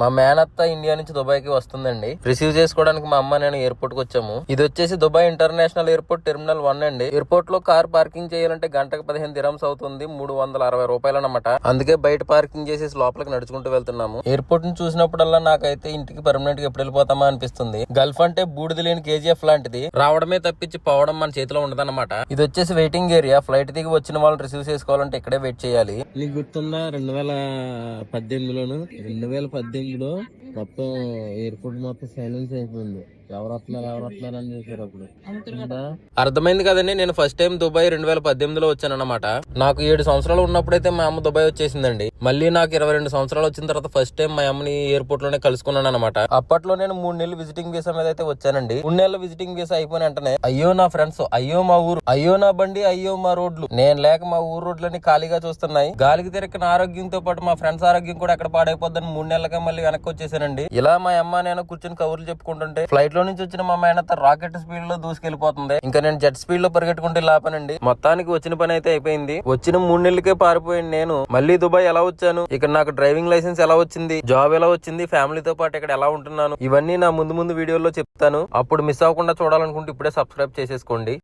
మా మేనత్త ఇండియా నుంచి దుబాయ్కి వస్తుందండి. రిసీవ్ చేసుకోవడానికి మా అమ్మ నేను ఎయిర్పోర్ట్కి వచ్చాము. ఇది వచ్చేసి Dubai international airport terminal one అండి. ఎయిర్పోర్ట్లో కార్ పార్కింగ్ చేయాలంటే గంటకు పదిహేను దిరమ్స్ అవుతుంది మూడు వందల అరవై రూపాయలు అనమాట అందుకే బయట పార్కింగ్ చేసేసి లోపలికి నడుచుకుంటూ వెళ్తున్నాము. ఎయిర్పోర్ట్ని చూసినప్పుడల్లా నాకైతే ఇంటికి పర్మనెంట్గా ఎప్పుడు వెళ్ళిపోతామా అనిపిస్తుంది. గల్ఫ్ అంటే బూడిద లేని కేజీఎఫ్ లాంటిది. రావడమే తప్పించి పోవడం మన చేతిలో ఉండదన్నమాట. ఇది వచ్చేసి వెయిటింగ్ ఏరియా. ఫ్లైట్ దిగి వచ్చిన వాళ్ళని రిసీవ్ చేసుకోవాలంటే ఇక్కడే వెయిట్ చేయాలి. నీకు గుర్తుందా? రెండు వేల పద్దెనిమిదిలోను రెండు వేల పద్దెనిమిదిలో మొత్తం ఎయిర్పోర్ట్ మొత్తం సైలెన్స్ అయిపోయింది. అర్థమైంది కదండి నేను ఫస్ట్ టైం దుబాయ్ రెండు వేల పద్దెనిమిదిలో వచ్చాను అనమాట నాకు ఏడు సంవత్సరాలు ఉన్నప్పుడైతే మా అమ్మ దుబాయ్ వచ్చేసిందండి. మళ్ళీ నాకు ఇరవై రెండు సంవత్సరాలు వచ్చిన తర్వాత ఫస్ట్ టైం మా అమ్మని ఎయిర్పోర్ట్లోనే కలుసుకున్నాను అనమాట అప్పట్లో నేను మూడు నెలలు విజిటింగ్ వీసా మీద అయితే వచ్చానండి. మూడు నెలల విజిటింగ్ వీసా అయిపోయిన వెంటనే అయ్యో నా ఫ్రెండ్స్ అయ్యో మా ఊరు అయ్యో నా బండి అయ్యో మా రోడ్లు నేను లేక మా ఊరు రోడ్లన్నీ ఖాళీగా చూస్తున్నాయి. గాలికి తిరక్కిన ఆరోగ్యంతో పాటు మా ఫ్రెండ్స్ ఆరోగ్యం కూడా ఎక్కడ పాడైపోద్దని మూడు నెలలుగా మళ్ళీ వెనక్కి వచ్చేసానండి. ఇలా మా అమ్మ నేను కూర్చొని కబుర్లు చెప్పుకుంటుంటే ఫ్లైట్ లో నుంచి వచ్చిన మా మేనత్త రాకెట్ స్పీడ్లో దూసుకెళ్ళిపోతుంది ఇంకా నేను జెట్ స్పీడ్లో పరిగెట్టుకుంటే లాపానండి. మొత్తానికి వచ్చిన పని అయితే అయిపోయింది. వచ్చిన మూడు నెలలకే పారిపోయింది నేను. మళ్ళీ దుబాయ్ ఎలా వచ్చాను? ఇక్కడ నాకు డ్రైవింగ్ లైసెన్స్ ఎలా వచ్చింది? జాబ్ ఎలా వచ్చింది? ఫ్యామిలీతో పాటు ఇక్కడ ఎలా ఉంటున్నాను? ఇవన్నీ నా ముందు ముందు వీడియోలో చెప్తాను. అప్పుడు మిస్ అవ్వకుండా చూడాలనుకుంటే ఇప్పుడే సబ్స్క్రైబ్ చేసేసుకోండి.